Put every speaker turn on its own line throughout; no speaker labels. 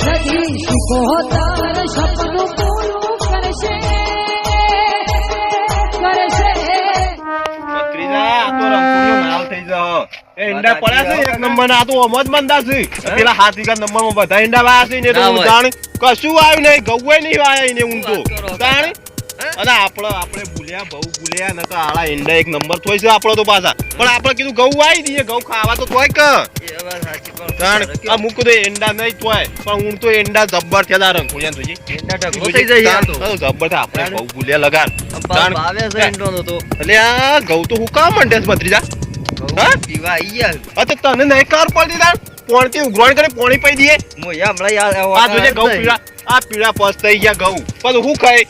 સદી શિકોતર સપનું પૂરું કરશે કરશે
બકરીના આ તો રંગપુરીઓ નાલ થઈ જાઓ. એ ઈંડા પડ્યા છે એક નંબર ના તો ઓમ જ મંદા છે. પેલા હાથ નંબરમાં બધા ઈંડા વાયા છે ને તો
ના
કશું આવ્યું નહીં ગૌ નહીં વાયા એને ઊંધો તો
વાત કરો.
જાણ અને આપણે આપણે ભૂલ્યા બહુ ભૂલ્યા ન તો આળા ઈંડા એક નંબર થોય છે આપણો તો પાછા પણ આપણે કીધું ઘઉં આવી દઈએ ઘઉં ખાવા તો તોય કે આ? મૂકું તો ઈંડા નહીં તોય પણ હું તો ઈંડા જબ્બર થયા તા રંગપુરિયા તો જી.
ઈંડા ઢગલો થઈ જાય તો.
જબ્બર થાય આપણે બહુ ભૂલ્યા તાણ.
ભાવે છે ઈંડોનો તો.
એટલે આ ઘઉં તો હું કામ મંડે છે ભત્રીજા હા?
પીવા આઈ ગયા.
તો તને નહીં કાર પડી દાન પોણથી ઉઘરાણ કરી પોણી પાઈ દઈએ
મોયા હમણાં યાર આ
આ જોજે ઘઉં પીળા આ પીળા પસ થઈ ગયા ઘઉં પણ હું ખાય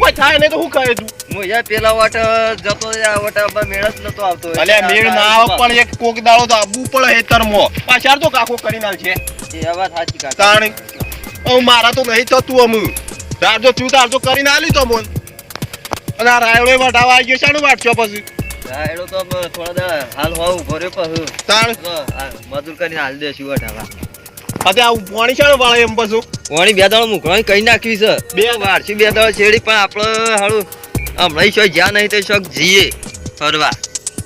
કોઈ થાય નહીં તો હું ખાય તું
મોયા પેલા વાટા જતો આ વાટા મેળ જ નતો આવતો.
મેળ ના આવે પણ એક કોક દાડો તો આબુ પડે હેતરમાં પાછળ તો કાકો કરી નાલ છે
એ વાત સાચી કાકા.
તાણ હવે મારા તો નહીં થતું અમુ તારજો તું તારજો કરીને આલી તો મોન અને આ રાયડો વટાવા આવી ગયો શાનું વાટશો પછી
રાયડો તો થોડા હાલ હોવું ભર્યો પછી પાછો.
તાણ
મજૂર કરીને હાલ દેશું વાટાવા.
અત્યારે આ પાણી શાનું વાળે એમ પછી.
વળી બે દાડો મૂકવાની કઈ નાખવી છે?
બે
વારસી બે દાડો છેડી પણ આપણે હાલું હમણાં શોય જ્યાં નહીં તો શોખ જીએ ફરવા.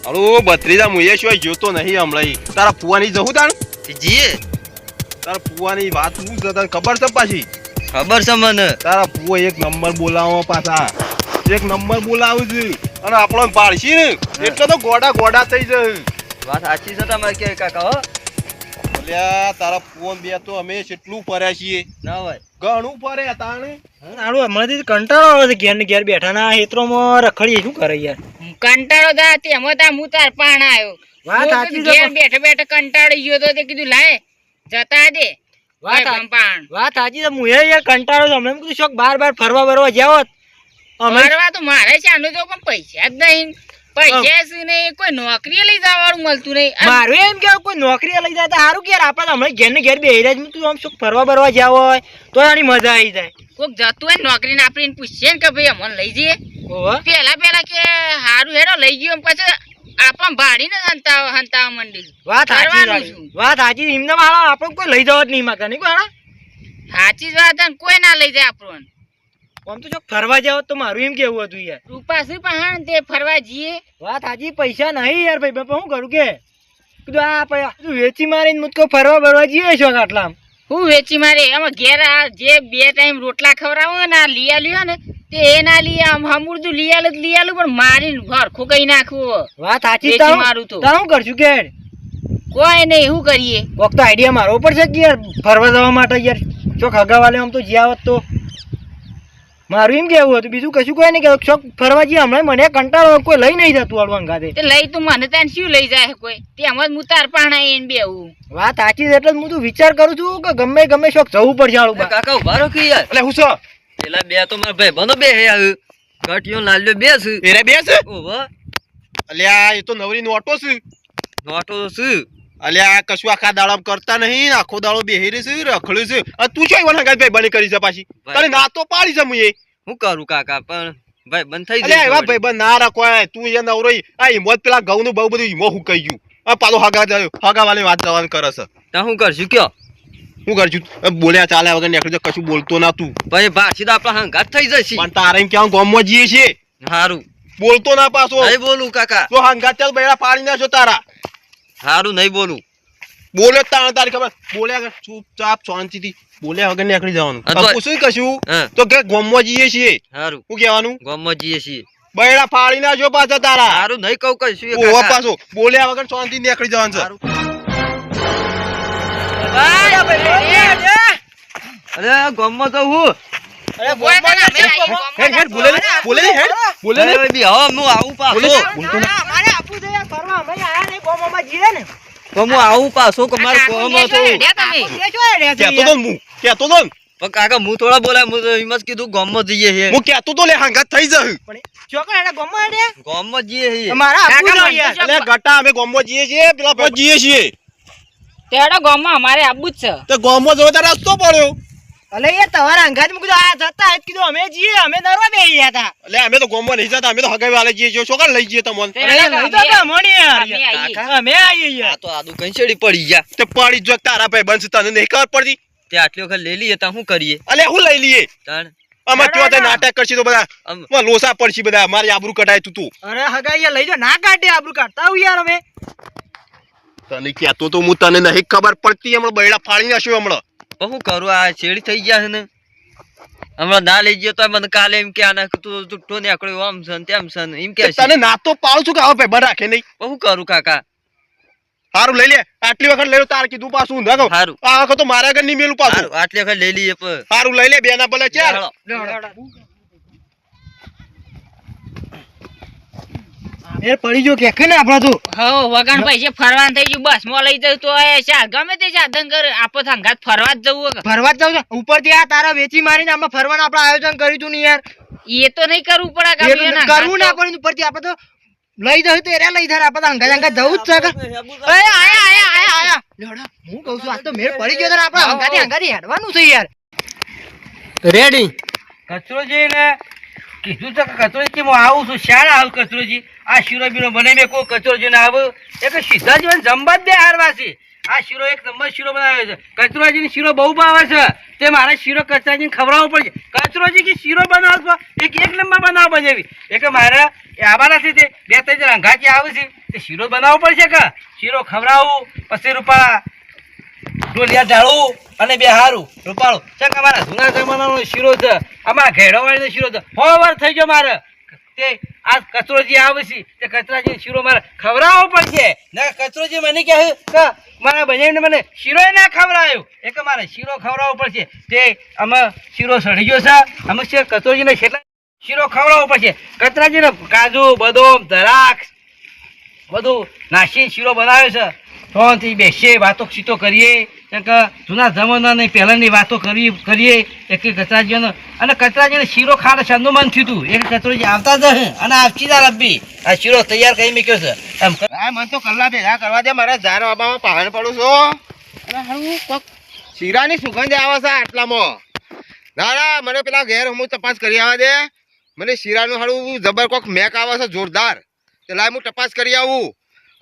હળો બત્રીજા મુએ શું જોતો નહીં હમણાં તારા પુવાની જવું તાણ?
જીએ?
તારા પુવાની વાત શું છે તને ખબર છે પાછી?
ખબર છે મને.
તારા પુઓ એક નંબર બોલાવો પાછા. એક નંબર બોલાવું છું. અને આપણો પાડશી ને. એટલે તો ગોડા ગોડા થઈ જાય
વાત સાચી છે તમારે કે કાકા હો?
અલ્યા તારા ફોન બે તો અમે કેટલું ફર્યા છીએ.
ના ભાઈ.
ઘણું ફર્યા તાણે
આડું હમણાંથી કંટાળો આવે છે ઘેર ને ઘેર બેઠા. ના હેતરોમાં રખડીએ શું કરે યાર?
કંટાળો થા તેમાં તા હું તાર પાણ આવ્યો.
વાત સાચી છે
ઘેર બેઠે બેઠે કંટાળી ગયો તો તે કીધું લાય જતા દે.
વાત
પાણ
વાત સાચી છે હું એ યાર કંટાળો તો હમણાં એમ કીધું શોખ બાર બાર ફરવા બરવા જાવ
ફરવા તો મારે છે આનું તો પણ પૈસા જ નહીં. પૈસા નહીં કોઈ નોકરી લઈ જવાનું મળતું નહીં.
મારું એમ કે કોઈ નોકરી લઈ જાય સારું કે આપણે હમણાં ઘેર ને ઘેર બેહી રહ્યા તું આમ શોખ ફરવા બરવા જાવ હોય તો આની મજા આવી જાય.
કોક જતું હોય નોકરી ને આપણે પૂછીએ ને કે ભાઈ અમને લઈ જઈએ. પેલા પેલા કે સારું હેડો લઈ ગયો. પછી આપણ ભાડીને હંતાવા હંતાવા મંડી
વાત સાચી? વાત સાચી. એમને આપણે કોઈ લઈ જવા જ નહીં માંગતા નહીં કોઈ
સાચી જ વાત કોઈ ના લઈ જાય આપણને.
આમ તો ફરવા જાવ તો મારું એમ કેવું હતું યાર.
રૂપા શું પણ તે ફરવા જઈએ?
વાત હાજી પૈસા નહીં યાર ભાઈ બાપા હું કરું કે? કીધું આ પૈસા તું વેચી મારીને મુજકો ફરવા ફરવા જઈએ છો આટલા
હું વેચી મારે? આમાં ઘેર આ જે બે ટાઈમ રોટલા ખવડાવો ને આ લઈ આલ્યું ને તે એ ના લઈ આમ હમુરદું લઈ આલું લઈ આલું પણ મારીને ઘર કઈ નાખવું
વાત સાચી
મારું તો.
તારું કરશું કે?
કોઈ નહીં શું કરીએ?
કોક તો આઈડિયા મારો પડશે કે યાર ફરવા જવા માટે યાર? ચોક હગાવાલે આમ તો જ્યાં હોત તો. મારું એમ કેવું હતું બીજું કશું કોઈ નહીં કેવું ચોક ફરવા જઈએ હમણાં મને કંટાળો કોઈ લઈ નહીં જતું અડવાન
ખાતે લઈ તું મને ત્યાં શું લઈ જાય કોઈ? તેમ એમ જ હું તાર પાણા એને બેવું
વાત સાચી છે એટલે જ હું તો વિચાર કરું છું કે ગમે ગમે શોખ જવું પડશે આળું
કાકા ઊભા રહો કે યાર.
એટલે હું છો
પેલા બે તો મારા ભાઈ બંધો બે હે આવ્યું કટિયો લાલ્યો બે છે.
એરે બે છે?
ઓહો
અલ્યા એ તો નવરી નોટો છે.
નોટો તો શું
અલ્યા કશું આખા દાડા કરતા નહીં આખો દાડો બેહી રહી છે રખડ્યું છે. તું શું એવા હંગાત ભાઈ બની કરી છે પાછી? તને ના તો પાડી છે મુએ
હું કરું કાકા પણ ભાઈ બંધ થઈ
અલ્યા એવા ભાઈ બંધ ના રાખવાય તું એ નવરો આ હિંમત પેલા ઘઉં નું બહુ બધું હિમો હું કહી ગયું. આ પાછો હગા વાત જવાનું કરે છે.
ત્યાં હું કરશું કયો?
શું કરશું? બોલ્યા ચાલ્યા વગર નીકળી કશું બોલતો ના તું.
ભાઈ ભાષી તો આપણા હંગાત થઈ જશે.
પણ તારે ક્યાં ગામમાં જઈએ છીએ.
સારું
બોલતો ના પાછો.
બોલું કાકા.
તો હંગાત ચાલ બેડા પાડી નાખજો તારા.
હારું નહીં બોલું.
બોલે તારે તારી ખબર. બોલ્યા વગર ચૂપચાપ શાંતિથી બોલ્યા વગર નીકળી જવાનું. પૂછું કશું તો કે ગામમાં જઈએ છીએ.
સારું
શું કહેવાનું?
ગામમાં જઈએ છીએ.
બૈડા ફાડી નાખજો પાછા તારા.
સારું નહીં કહું કશું
ઓવા પાછો. બોલ્યા વગર શાંતિ નીકળી જવાનું
સારું અરે ગામમાં તો હું?
અરે
બોલે બોલે બોલે બોલે બોલે બોલે
બોલે બોલે બોલે બોલે બોલે બોલે બોલે બોલે બોલે
બોલે બોલે બોલે બોલે આવું
બોલે
પાછો
ને બોલતો ના
મારે આપવું છે યાર ફરવા અમે આયા નહીં ગોમોમાં જઈએ ને
તો હું આવું પાછો કે મારે
કાકુ
કોમ
ને
તો હું તો
પણ કાકા હું થોડા બોલાય હું તો કીધું ગામમાં જઈએ છીએ.
હું કહેતો તો લે હંગાત થઈ જશે.
ચોકડ એને ગોમમાં રે
ગામમાં જઈએ છીએ.
મારા આપવું
કાકા,
છે યાર
મને
એટલે ગટા અમે ગામમાં જઈએ છીએ પેલા ભાઈ છીએ.
તેડો અમારે આબુ જ છે.
તો ગામમાં જવો તો રસ્તો પડ્યો.
અલે એ તમારા અંગાત મૂકી આ જતા જ કીધું અમે જઈએ અમે નરવા બેહી ગયા હતા.
એટલે અમે તો ગામમાં નહીં જતા અમે તો હગાઈ વાલે જઈએ છોકરા લઈ જઈએ તમને.
અરે લઈ યાર.
અમે
યાર.
તો આદુ પડી ગયા.
તે પાડી જો તારા ભાઈ બંધ તને નહીં ખબર પડતી?
તે આટલી વખત લઈ લઈએ તો શું કરીએ?
અલે હું લઈ લઈએ?
તાણ.
અમે તો નાટક કરશી તો બધા લોસા પડશે બધા મારી આબરૂ કટાય તું તું.
અરે હગાઈ લઈ જાઓ. ના કાઢે આબરૂ કાઢતા યાર અમે.
તને કહેતો તો હું તને નહીં ખબર પડતી હમણાં બૈડા ફાડી નાખ્યો હમણાં.
શું કરું? આ શેડી થઈ ગયા છે ને. હમણાં ના લઈ ગયો તો મને કાલે એમ કે આના તું તૂટો ને આકડો આમ છે ને તેમ છે એમ કે
તને ના તો પાડું છું કે હવે ભાઈ રાખે નહીં?
બહુ શું કરું કાકા?
સારું લઈ લે. આટલી વખત લઈ લો તાર કીધું પાછું ઊંધા કહું.
સારું
આ વખત તો મારા આગળ નહીં મેલું પાછું.
આટલી વખત લઈ લઈએ
સારું લઈ લે બે ના ભલે ચાલ.
હાલો.
પડી જો કે ને આપણા તો?
હો વગણ ભાઈ જે ફરવાનું થઈ ગયું બસમાં લઈ જવું તો એ ચાલ ગમે તે સાધન કર આપો થંગાત ફરવા જ જવું
ફરવા જ જાવ ઉપરથી આ તારા વેચી મારીને આમાં ફરવાનું આપણે આયોજન કર્યું હતું ને યાર.
એ તો નહીં કરવું પડે
કરવું ના પડે ઉપરથી આપણે તો લઈ જવું તો એરા લઈ ધાર આપણે અંગા હંગા હંગા જવું જ છે કે આયા આયા આયા આયા લેવડા હું કહું છું આ તો મેળ પડી ગયો તો આપણે અંગાથી અંગાથી હેડવાનું છે યાર. રેડી?
કચરો ને કીધું તો કચરોજી હું આવું છું, શાળા આવું કચરોજી. આ શીરો બીરો મને મેં કોઈ કચરોજી ને આવું. એક સીધા જીવન જમવા જ દે હારવાસી આ શીરો એક નંબર શીરો બનાવ્યો છે. કચરોજી શીરો બહુ ભાવે છે. તે મારે શીરો કચરાજીને ખવડાવવો પડશે કચરોજી કે શીરો બનાવો એક એક નંબર બનાવો બનાવી એક મારે આવવાના છે બે ત્રણ જણ આવે છે. તે શીરો બનાવવો પડશે કે? શીરો ખવડાવવું પછી રૂપા ડોલિયા ઢાળું અને બે હારું. રૂપાળું ચક અમારા જૂના જમાનાનો શીરો છે? અમારા ઘેડોવાળીનો શીરો છે. ફોરવર થઈ ગયો મારે. તે આ કચરોજી આવે તે કચરાજી શીરો મારે. ખવડાવવો પડશે. ના કચરોજી મને કહે કે મારા બહેનને મને શીરો ના ખવડાવ્યો એક મારે શીરો ખવડાવવો પડશે. તે અમે શીરો સડી ગયો છે. અમે છે કચરોજીને કેટલા શીરો ખવડાવવો પડશે. કચરાજીને કાજુ, બદામ, દ્રાક્ષ બધું નાસી શીરો બનાવ્યો છે. ત્રણથી બેસીએ વાતો સીતો કરીએ. કેમ કે જૂના જમાનાની પહેલાંની વાતો કરી કરીએ. એક એક કચરાજીઓનો અને કચરાજીને શીરો ખાડે છંદુ મન થયું હતું એક કચરાજી આવતા જ અને જ રબ્બી. આ શીરો તૈયાર કરી મૂક્યો છે. એમ
આ મને તો કલ્લા ભેગા કરવા દે મારા ઝાર બાબામાં પહાડ પડું છું અને હું કોક શીરાની સુગંધ આવે છે આટલામાં. ના ના મને પેલા ઘેર હું તપાસ કરી આવવા દે. મને શીરાનું હાડું જબર કોક મેક આવે છે જોરદાર. તે લાય હું તપાસ કરી આવું.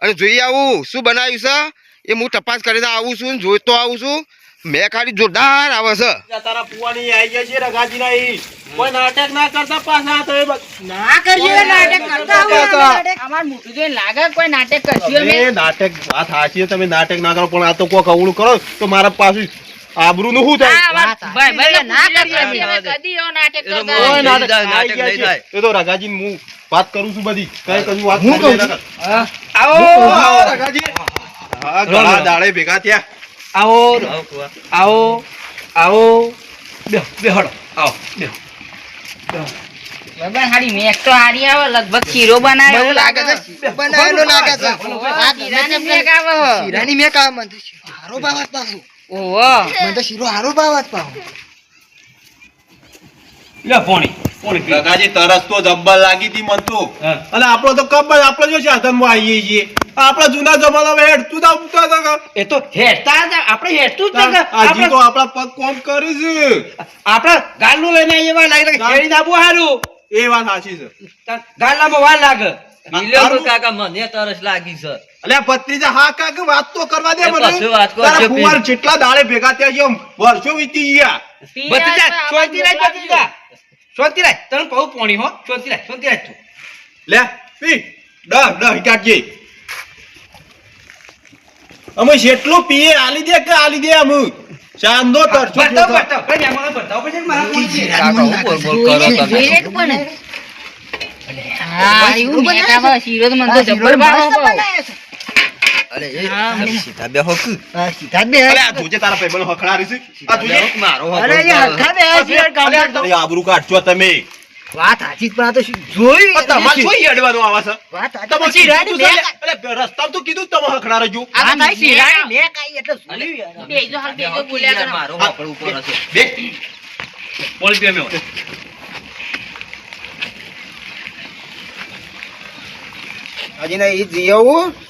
અને જોઈ આવું શું બનાવ્યું છે? એ હું તપાસ કરીને આવું છું ને જોઈતો આવું છું. મેં ખાલી જોરદાર આવે છે.
તારા પુવાની આઈ ગયા છે રગાજી ના કોઈ નાટક ના કરતા પાછા તો
ના કરજે નાટક કરતા
અમાર મોટું જોઈને લાગે કોઈ નાટક કરશું અમે?
તમે નાટક વાત સાચી તમે નાટક ના કરો પણ આ તો કોક અવળું કરો તો મારા પાછું આબરૂ નું શું થાય
કરે. એ તો
રગાજી હું વાત કરું છું બધી. કઈ કશું વાત
હું કહું
કર.
આવો
આવો રઘાજી. હા ઘણા દાડે ભેગા થયા.
આવો.
આવો
આવો. બે બેહડો આવો. બે
બરાબર હારી મેક તો હારી આવે લગભગ શીરો બનાવ્યો.
મને લાગે છે બનાવેલો લાગે છે. આ
મેક આવે.
મને તો શીરો હારો ભાવત પાછું
ઓહો.
મને તો શીરો હારો ભાવત પાછું
લે પોણી પોણી
તરસ તો જબ્બર લાગી હતી મન તો. અને આપણો તો કબર આપણે જો સાધનમાં આવીએ છીએ. આપણા જૂના જમાનામાં હેડતું તા ઉગતા તા
એ તો હેરતા જ આપણે હેરતું જ છે કે
તો
આપણા
પગ કોમ કરી છે.
આપણે ગાલનું લઈને આવીએ વાર લાગે કે દાબુ હારું.
એ વાત સાચી છે.
તાર વાર લાગે.
કાકા મને તરસ લાગી છે.
અલ્યા ભત્રીજા હા કાકા વાત તો કરવા દે મને.
વાત કરો,
તારા
છે
જેટલા દાડે ભેગા થયા છે વર્ષો વીતી ગયા.
બત્રીજા શાંતિ રાખ. તને કહું પોણી હો. શાંતિ રાખ. શાંતિ રાખ તું.
લે પી. દહ દહ કાઢજે. અમે જેટલું પીએ આલી દે કે આલી દે અમે. ચાંદો તરસો
બતાવ બતાવ. કઈ આમાં બતાવ પછી મારા પોણી છે.
કાકા બોલ બોલ કરો તમે.
જોઈએ પણ હા એવું મેક આવે શીરો તો મને તો જબ્બર ભાવે બહુ.
અરે એ સીધા બેહો કે.
હા, સીધા બે
અરે આ જોજે તારા ભાઈબંધો હખડારી છે? આ જોજે
બેહો કે
અરે એ
આવે.
બે છે યાર
અરે આબરૂ કાઢજો તમે.
વાત સાચી જ પણ આ તો શું
તમારે શું? ઈ અડવાનું છે?
વાત
તમે
પણ શીરાની
કીધું
મેં
છે લે. અરે રસ્તામાં તો કીધું તમે હખડા રહેજો
આ તારી શીરાની મેં કાંઈ એટલે જોયું
બેજો હાલ બેજો બોલ્યા
યાર, મારો હોકળ ઉપર હશે.
બે
પોણી પી મેં
હાજી ના ઈ જઈ આવું આ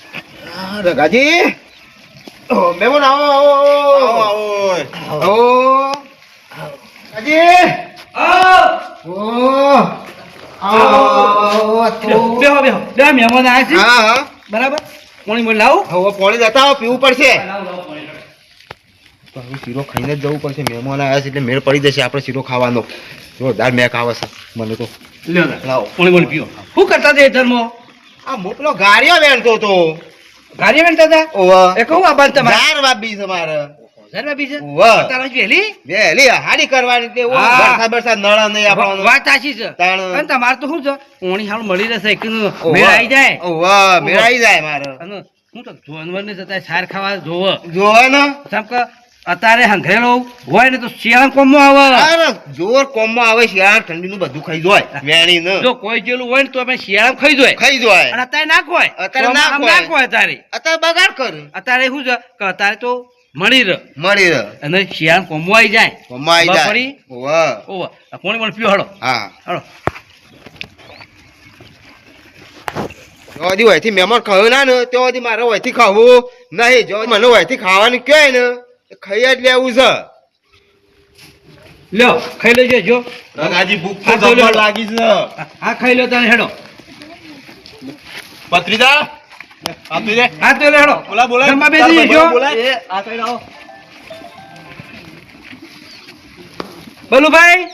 રઘાજી ઓ, મહેમાન આવો આવો આવો.
આવો
હાજી ઓ. આવો
બેહો બેહો બે મહેમાન આવ્યા છે.
હા હા.
બરાબર? પોણી બોલ લાવું.
હવે પાણી લેતા આવો પીવું પડશે. હવે શીરો ખાઈને જ જવું પડશે. મહેમાન આવ્યા છે એટલે મેળ પડી જશે આપણે શીરો ખાવાનો. જોરદાર મેક આવે છે. મને તો. લાવો.
પોણી પોણી પીવો શું કરતા હતા ધર્મો?
આ મોટલો ગાડીઓ વેણતો તો
હતા?
ઓવા
એ કહું આ બાદ તમારે.
ચાર વાપી છે મારે.
ઘરમાં છે?
ઓવા
તારા વહેલી?
વેલી હાડી કરવાની તે નળ નહીં આપણને
વાત સાચી છે. અને તમારે તો શું છે? ઓણી હાલ મળી રહેશે એક મેળ આવી જાય.
ઓવા મેળાઈ જાય મારે.
હું તો જોનવર ને જતા સાર ખાવા જોવો.
જોવે ને.
જેમ કે અત્યારે હંઘરેલો હોય ને તો શિયાળા કોમમાં આવે.
જોર કોમમાં આવે શિયાળા ઠંડીનું બધું ખાઈ જાય વેણી ને.
જો કોઈ જેલું હોય ને તો આપણે શિયાળા ખાઈ જાય
ખાઈ જાય
અને અત્યારે ના ખોય
અત્યારે ના
ના ખોય અત્યારે.
અત્યારે બગાડ કરે.
અત્યારે શું છે? કે અત્યારે તો મળી રહ.
મળી રહ.
અને શિયાળા કોમમાં આવી જાય.
કોમમાં આવી જાય.
ફરી
ઓવા
કોણી પણ પીઓ હળો
હા.
હળો
જો હોયથી મહેમાન ખાવું ના ને તો મારે હોયથી ખાવું. નહીં જો મને વયથી ખાવાનું કહે ને. ખાઈ જ લેવું છે.
લ્યો ખાઈ લેજો જો.
રંગાજી ભૂખ તો જબર. લાગી છે.
હા ખાઈ લો તને હેડો.
પત્રીદા? આપી દે
હા તો લે હેડો.
બોલા બોલા.
જમવા બેસી
ભાઈ
જો
બોલાય.
આ સાઈડ આવો
બલુભાઈ?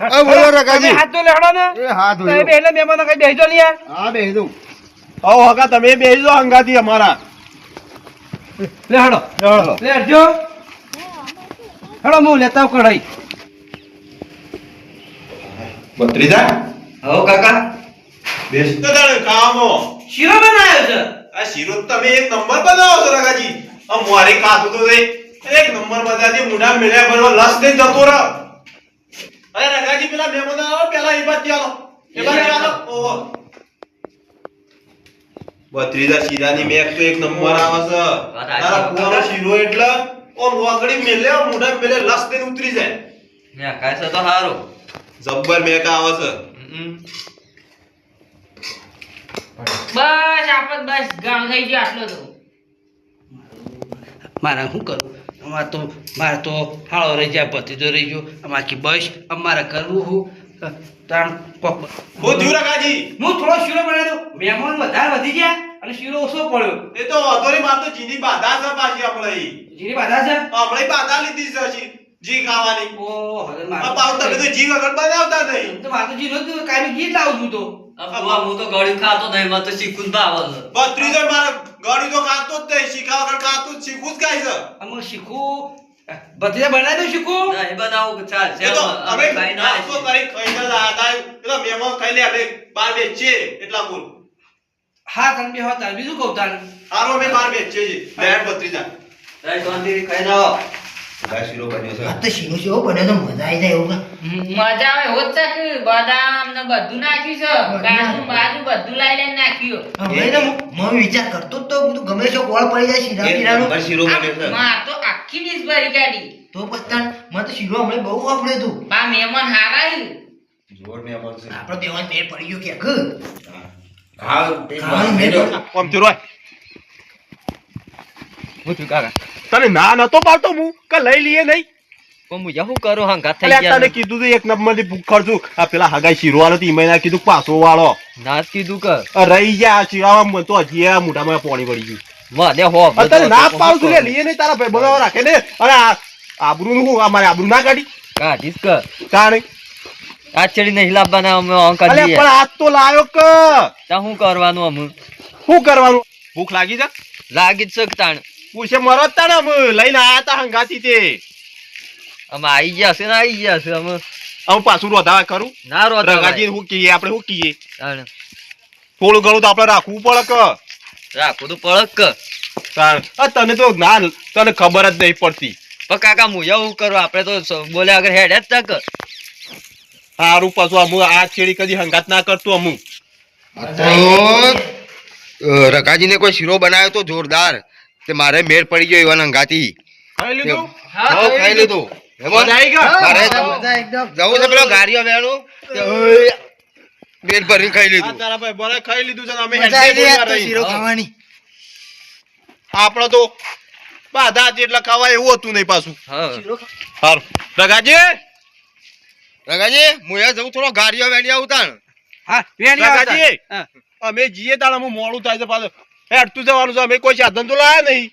અ, બોલો રકાજી.
હાથ તો લેડો ને?
એ
હાથ બે એટલે મહેમાનો કઈ બેહજો લ્યા.
હા બેહજો દઉં.
આવો હકા તમે બેસી જાઓ હંગાથી અમારા.
લે હેડો લે હેડજો હેડો હું લેતા આવું કઢાઈ.
બત્રીજા
હો કાકા.
બેસતો તારે કામો.
શીરો બનાવ્યો છે?
આ શીરો તમે એક નંબર બનાવો છો રગાજી. આ મોરે કાતું તો એક નંબર બધાથી મુઢા મેળ્યા ભરવા લસ દે જતો રહો. અરે રગાજી પેલા મહેમાન આવો પેલા એ બાદ ચાલો એ બાદ ચાલો ઓહો. બત્રીજા શીરાની મેક તો એક નંબર આવે છે. તારા કુવાનો શીરો એટલે ઓમ વાગડી મેલે મોઢા મેલે લસ દેન ઉતરી જાય.
મેં કાય છે તો હારો.
જબ્બર મેક આવે છે.
બસ આપત બસ ગામ થઈ ગયો આટલો તો.
મારે શું કરું અમારે તો મારે તો હાળો રહી જાય પતિ તો રહી ગયો. અમારે બસ અમારે કરવું હું તાણ કોક
બહુ થયું રગાજી
હું થોડો શીરો બનાવ્યો મહેમાન વધારે વધી ગયા અને શીરો ઓછો પડ્યો.
એ તો અધોરી માર તો જીની બાધા છે પાછી આપણે.
જીની બાધા છે?
આપણે બાધા લીધી છે હજી. જી ખાવાની.
ઓ હવે
આ
મારે
પાવ તમે તો જી વગર બનાવતા નહીં.
તો માર તો જીરો કાઈ કાયમી ગીત લાવું છું તો.
આ હું તો ગળી ખાતો નહીં મને તો શીખવું જ બસ ત્રીજો
બત્રીસો ગળી તો ખાતો જ નહીં શીખા વગર ખાતો જ શીખવું જ ખાય છે?
અમે શીખું ભત્રીજા બનાવી દઉં શીખું.
ના, એ બનાવું ચાલ
એ તો અમે
ના
કરી ખાઈને જ આયા એટલે મહેમાન ખાઈ લે આપણે બાર વેચીએ એટલા બોલ.
હા તન બે હતા બીજું કહું તાર.
હારો અમે બાર બેસીએ છીએ. લેટ બત્રીજા
રાઈ ખાઈ ખાઈને આવો
શીરો બન્યો છે.
આ તો શીરો શીરો બન્યો તો મજા આવી જાય એવું
મજા આવે હોત છે કે બદામ ને બધું નાખ્યું છે. કાજુ બાજુ બધું લાઈ લઈને નાખ્યું.
હવે તો હું વિચાર કરતો જ તો બધું ગમે છે કોળ પડી જાય શીરા
એક શીરો બન્યો છે.
આ તો આખી ડીશ ભરી કાઢી.
તો પછી મને તો શીરો હમણાં બહુ વાપર્યું તું.
બા મહેમાન હારા
જોર મહેમાન છે.
આપણો પડી ગયો કે
હા?
કોમ રોય
હું છું કાકા.
તને ના નતો પાડતો હું? કે લઈ લઈએ નહીં?
પણ હું શું કરું? હંગાત થઈ ગયા
તને કીધું તું એક નંબર ભૂખ છું. આ પેલા હગાઈ શીરો વાળો તી મહિના કીધું પાછો વાળો.
ના કીધું કે.
રહી ગયા શીરામાં મને તો હજી આ મોઢામાં પાણી પડી ગયું.
મને હો
તને ના પાડું છું લઈએ નહીં તારા ભાઈ બનાવવા રાખે ને અરે આબરૂ નું અમારે આબરૂ ના કાઢી.
કાઢીશ કે.
તાણે.
આ ચડી નહીં લાવવાના અમે
પણ આજ તો લાયો કે.
શું કરવાનું અમે
શું કરવાનું? ભૂખ લાગી છે?
લાગી જ શકતાણ
પૂછે મરો તાણે અમે લઈને આયા તા હંગાતી તે?
અમે આવી ગયા છે ને આવી ગયા છે અમે.
અમે પાછું રોધાવા ખરું
ના રોધા
રંગાજી હું કીએ આપણે હું
કીએ?
થોડું ઘણું તો આપણે રાખવું પડે કે?
રાખો તો પડક કે.
તને તો ના તને ખબર જ નહીં પડતી.
પણ કાકા હું એવું કરું આપણે તો બોલ્યા આગળ હેડ જ તક
સારું પાછું અમુક આ છેડી કદી હંગાત ના કરતું
અમુક. રકાજીને કોઈ શીરો બનાવ્યો તો જોરદાર. તે મારે મેળ પડી ગયો એવા અંગાતી
ખાઈ લીધું?
હા ખાઈ લીધું? મારે જવું- છે પેલો ગાડીઓ વેણું? પેટ ભરીને ખાઈ
આ
લીધું
તારા ભાઈ બોલે ખાઈ લીધું છે અમે.
શીરો ખાવાની
આપણો તો બાધા જેટલા ખાવા એવું હતું નહીં પાછું.
હા.
સારું રગાજી
રગાજી હું એ જવું થોડો ગાડીઓ વેણી આવું તાણ
હા વેણી આવતા.
રગાજી અમે જીએ તાણ અમે મોડું થાય છે પાછું. હેડતું જવાનું છે અમે કોઈ સાધન તો લાયા નહીં.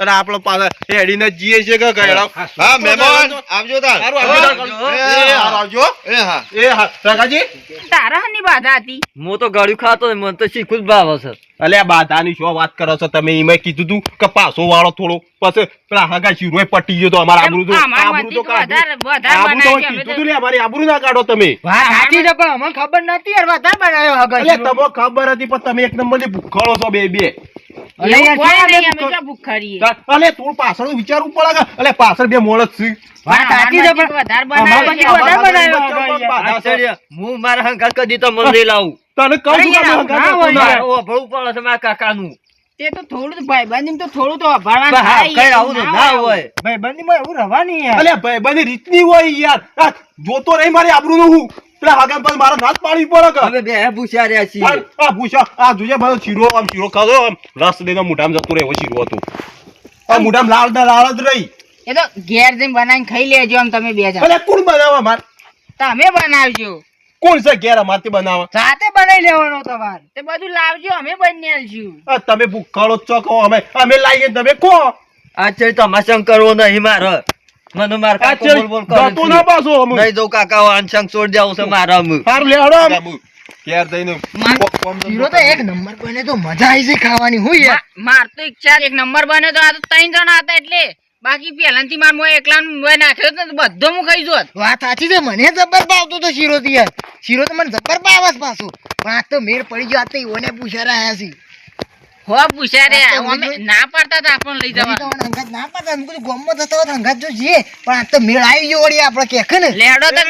અને આપણો પાછા હેડીને જ જઈએ કે ગયડા.
હા મહેમાન આવજો તાર.
આવજો એ આવજો.
એ હા.
એ હા. રઘાજી
તારા હની બાધા હતી.
હું તો ગાડ્યું ખાતો મને તો શીખું જ ભાવ છે.
અલ્યા બાધાની શું વાત કરો છો તમે? એમાં કીધું તું કે પાસો વાળો થોડો. પછી પેલા હગા શીરોય પટી ગયો તો અમારા આબરૂ તો આબરૂ તો આબરૂ
છે
કીધું
તું
લે, અમારી આબરૂ ના કાઢો તમે.
વાત સાચી છે પણ અમને ખબર નથી યાર વધારે બનાવ્યો હગા
અલ્યા
શીરો.
તમને ખબર હતી પણ તમે એક નંબરની ભૂખડો છો બે બે.
અલે યાર,
એવું
અલે તું પાછળ વિચારવું પડે કે અલે પાછળ બે મોળસ છે
વાત સાચી છે પણ
વધારે
અમારા
બનાવે
વતી
છે.
વધારે બનાવ્યો હગા યાર.
બાધા છે.
હું મારા હંકાર કદી તો મને લઈ લાવું.
તને કહું છું કે અમે
યાર, હોય યાર.
ના.
મારે. ઓભળવું પડે છે મારા કાકાનું.
તે તો થોડું તો તો થોડું તો અભાડવાનું
પણ હા
થાય.
કઈ આવું તો ના હોય.
ભાઈ બંધીમાં એવું રહેવાની યાર.
અલ્યા ભાઈ રીતની હોય યાર. જોતો રહી મારી આબરૂનું હું. પેલા હગા પર મારા નાથ પાડવી પડે કે.
અમે બે પૂછ્યા રહ્યા છીએ.
આ આ આ જોજે મારો ચીરો આમ ચીરો ખાધો આમ રસ દઈને મોઢામાં જતો રહે ચીરો હતો. મોઢામાં લાલ ના લાલ જ રહી.
એ તો ઘેર જઈને બનાવીને ખાઈ લેજો આમ તમે બે જણ.
અલે કોણ બનાવવા માર
તમે બનાવજો.
કોણ છે ઘેર અમારથી બનાવવા
જાતે બનાવી લેવાનો તમારે.
તે બધું લાવજો અમે બની આલશું
આ તમે ભૂખાળો છો કહો અમે. અમે લાવીએ તમે કહો.
આ તો તમાશા કરવો નહીં મારે મને માર કાકો બોલ બોલ કરો
ના. પાછો અમે
નહીં જો કાકા વાંચંગ છોડ જાઉં છે મારા
હારું લે
બાબુ જઈને
શીરો તો એક નંબર બને તો મજા આવી છે ખાવાની હું યાર?
માર તો ઈચ્છા એક નંબર બને તો આ તો ત્રણ જણા હતા એટલે. બાકી પહેલાથી માર મોય એકલા નાખ્યો તો બધો હું ખાઈ જોત.
વાત સાચી છે મને જબ્બર ભાવતો તો શીરો થી યાર. શીરો તો મને જબ્બર ભાવે છે પાછો. પણ આ તો મેર પડી ગયો આ તો ઈવોને પૂછ્યા રહ્યા છે.
હો પૂછ્યા રે અમે ના પાડતા હતા આપણને લઈ જવા
તો હંગાત ના પાડતા હું કીધું ગોમમાં થતા હોત હંગાત જો જઈએ પણ આ તો મેળ આવી ગયો વળી આપણે કે ને?
લેડો તક.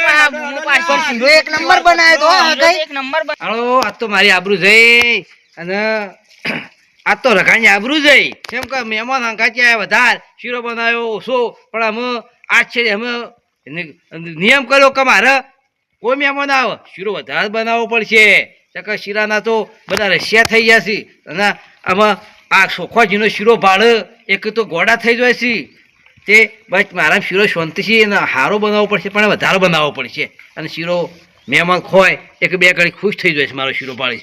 પણ શીરો એક નંબર બનાવ્યો તો હો,
એક નંબર
હાલો આ તો મારી આબરૂ જઈ અને આ તો રખાની આબરૂ જઈ કેમ કે મહેમાન હંકાચી આવ્યા વધારે શીરો બનાવ્યો ઓછો. પણ અમે આ છે અમે નિયમ કર્યો કે મારે કોઈ મહેમાન આવે શીરો વધારે બનાવવો પડશે. ચકર શીરાના તો બધા રશિયા થઈ ગયા છે. અને આમાં આ સોખવાજીનો શીરો ભાડે એક તો ગોડા થઈ જાય છે. તે બસ મારા શીરો શાંતિથી અને હારો બનાવવો પડશે, પણ વધારે બનાવવો પડશે. અને શીરો મહેમાન ખોય એક બે ઘડી ખુશ થઈ જાય છે, મારો શીરો પાડી છે.